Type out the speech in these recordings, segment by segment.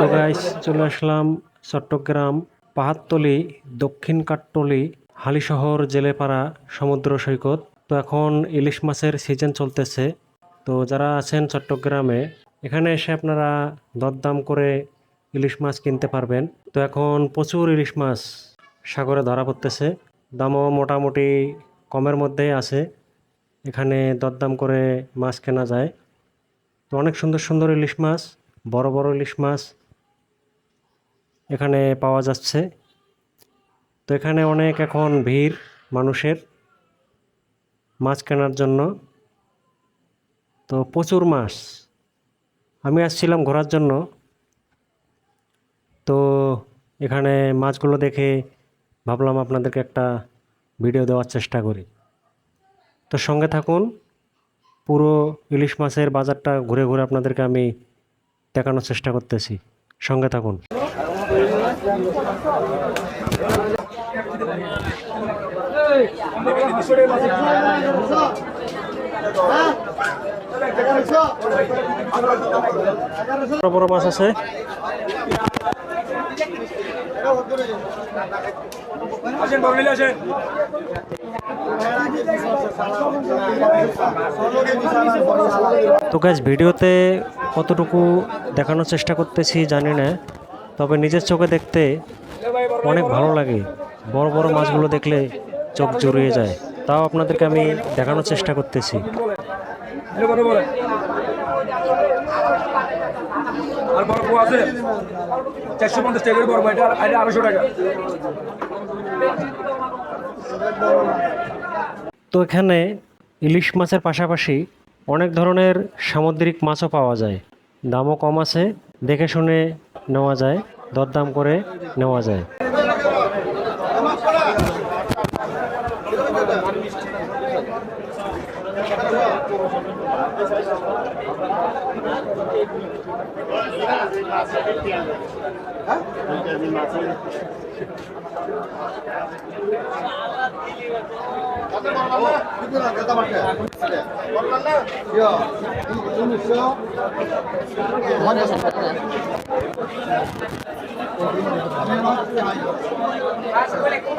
তো গাইস চলে আসলাম চট্টগ্রাম পাহাড়তলি, দক্ষিণ কাঠতলি, হালিশহর, জেলেপাড়া, সমুদ্র সৈকত। তো এখন ইলিশ মাছের সিজন চলতেছে। তো যারা আছেন চট্টগ্রামে, এখানে এসে আপনারা দরদাম করে ইলিশ মাছ কিনতে পারবেন। তো এখন প্রচুর ইলিশ মাছ সাগরে ধরা পড়তেছে। দামও মোটামুটি কমের মধ্যেই আছে। এখানে দরদাম করে মাছ কেনা যায়। তো অনেক সুন্দর সুন্দর ইলিশ মাছ, বড় বড় ইলিশ মাছ এখানে পাওয়া যাচ্ছে। তো এখানে অনেক এখন ভিড় মানুষের মাছ কেনার জন্য। তো প্রচুর মাছ। আমি আসছিলাম ঘোরার জন্য। তো এখানে মাছগুলো দেখে ভাবলাম আপনাদেরকে একটা ভিডিও দেওয়ার চেষ্টা করি। তো সঙ্গে থাকুন, পুরো ইলিশ মাছের বাজারটা ঘুরে ঘুরে আপনাদেরকে আমি দেখানোর চেষ্টা করতেছি। সঙ্গে থাকুন। বড় বড় মাছ আছে। আসেন আসেন। তো গ্যাস ভিডিওতে কতটুকু দেখানোর চেষ্টা করতেছি জানি না, তবে নিজের চোখে দেখতে অনেক ভালো লাগে। বড় বড় মাছগুলো দেখলে চোখ জড়িয়ে যায়। তাও আপনাদেরকে আমি দেখানোর চেষ্টা করতেছি। চারশো পঞ্চাশ টাকা বড় আড়াইশো টাকা। তো এখানে ইলিশ মাছের পাশাপাশি অনেক ধরনের সামুদ্রিক মাছও পাওয়া যায়। দামও কম আছে, দেখে শুনে নেওয়া যায়, দরদাম করে নেওয়া যায়। আসলে কোন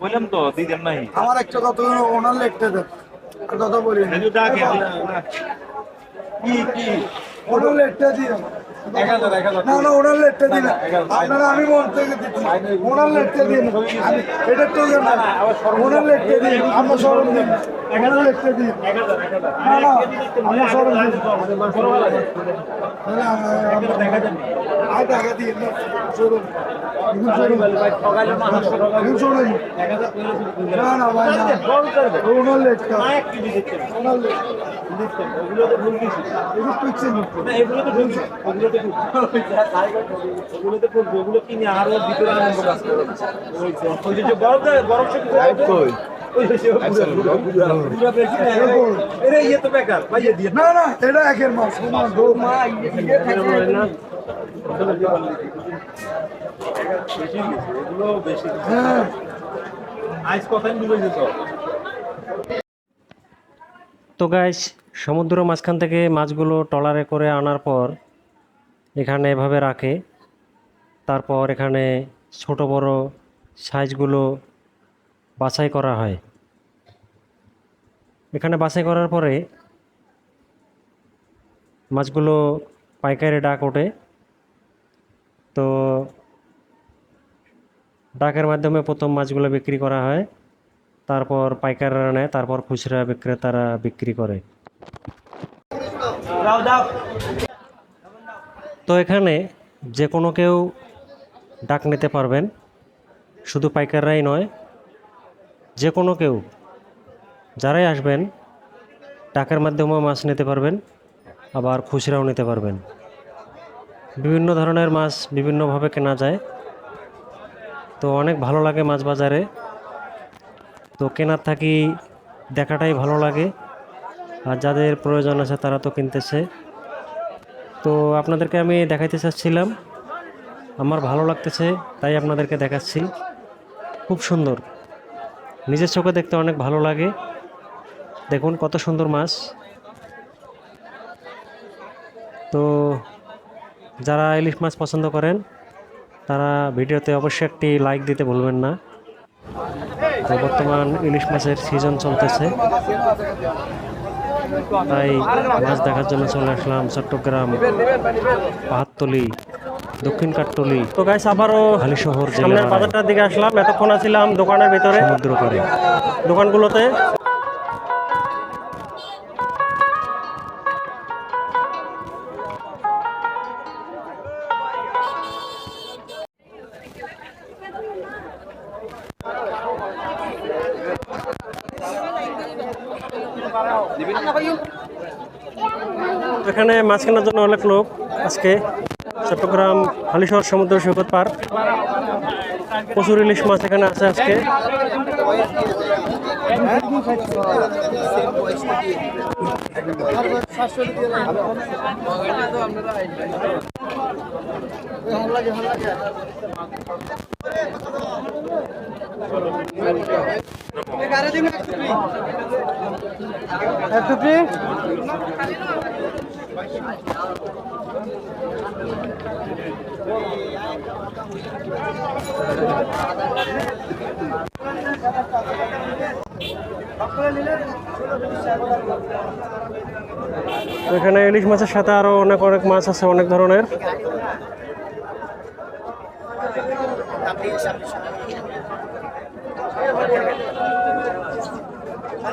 বললাম তো দিদেন নাই। আমার একটা কত ওনার লেখতে দেন কথা বলি কি? কি ওনার লেখতে দিন না না ওনার লেখতে দিন আপনারা আমি মন থেকে দিচ্ছি। ওনার লেখতে দিন। আমি এটা তো না ওনার লেখতে দিন। আমরা সরম দিন। ওনার লেখতে দিন। না না আমরা সরম দিন। আয় টাকা দিন। না। সরম। না না ভাই না। ওনার লেখতে ওনার এগুলো তো ঢুকছে। ওগুলো তো ওগুলো তো ঢুকবে ওগুলো কিনে আরও ভিতরে আনন্দ কাজ করে? ওই যে- গরম গরম শক্তি ওই যে সে পুরো- পুরো না, ইয়ে তো বেকার দিয়ে। না না এটা একের মাছ তোমার মা এগুলো বেশি হ্যাঁ। আইস কথাই ডুবে যেত তো গাইস সমুদ্র মাঝখান থেকে মাছগুলো ট্রলারে করে আনার পর এখানে এভাবে রাখে। তারপর এখানে ছোট বড় সাইজগুলো বাছাই করা হয়। এখানে বাছাই করার পরে মাছগুলো পাইকারি ডাক ওঠে। তো ডাকের মাধ্যমে প্রথম মাছগুলো বিক্রি করা হয়। তারপর পাইকাররা নেয়, তারপর খুচরা বিক্রেতারা বিক্রি করে। তো এখানে যে কোনো কেউ ডাক নিতে পারবেন। শুধু পাইকাররাই নয়, যে কোনো কেউ, যারাই আসবেন টাকার মাধ্যমেও মাছ নিতে পারবেন, আবার খুচরাও নিতে পারবেন। বিভিন্ন ধরনের মাছ বিভিন্নভাবে কেনা যায়। তো অনেক ভালো লাগে মাছ বাজারে। তো কেনার থাকি দেখাটাই ভালো লাগে। আর যাদের প্রয়োজন আছে তারা তো কিনতেছে। তো আপনাদেরকে আমি দেখাইতে চাচ্ছিলাম। আমার ভালো লাগতেছে, তাই আপনাদেরকে দেখাচ্ছি। খুব সুন্দর। নিজের চোখে দেখতে অনেক ভালো লাগে। দেখুন কত সুন্দর মাছ। তো যারা ইলিশ মাছ পছন্দ করেন, তারা ভিডিওতে অবশ্যই একটি লাইক দিতে ভুলবেন না। তো বর্তমান ইলিশ মাছের সিজন চলতেছে। তাই মাছ দেখার জন্য চলে আসলাম চট্টগ্রাম পাহাড়তলি দক্ষিণ কাটতলি তো গাইস আবারও হালি শহর সামনের বাজারটার দিকে আসলাম। এতক্ষণ আছিলাম দোকানের ভিতরে। সমুদ্র করে দোকানগুলোতে। এখানে মাছ কেনার জন্য অনেক লোক আজকে। চট্টগ্রাম হালিশহর সমুদ্র সৈকত পার্ক প্রচুর ইলিশ মাছ এখানে আছে আজকে। এখানে ইলিশ মাছের সাথে আরও অনেক অনেক মাছ আছে অনেক ধরনের।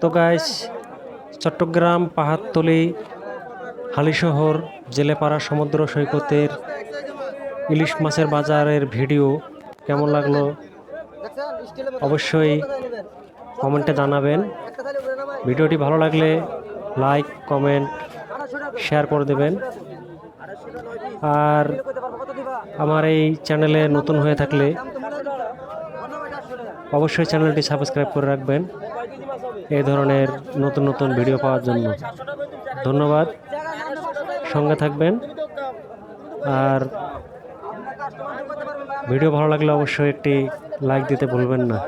তো গাইস চট্টগ্রাম, পাহাড়তলি, হালিশহর, জেলেপাড়া, সমুদ্র সৈকতের ইলিশ মাছের বাজারের ভিডিও কেমন লাগল অবশ্যই কমেন্টে জানাবেন। ভিডিওটি ভালো লাগলে লাইক কমেন্ট শেয়ার করে দেবেন। আর আমার এই চ্যানেলে নতুন হয়ে থাকলে অবশ্যই চ্যানেলটি সাবস্ক্রাইব করে রাখবেন। এই ধরনের নতুন নতুন ভিডিও পাওয়ার জন্য। ধন্যবাদ। সঙ্গে থাকবেন। আর ভিডিও ভালো লাগলে অবশ্যই একটি লাইক দিতে ভুলবেন না।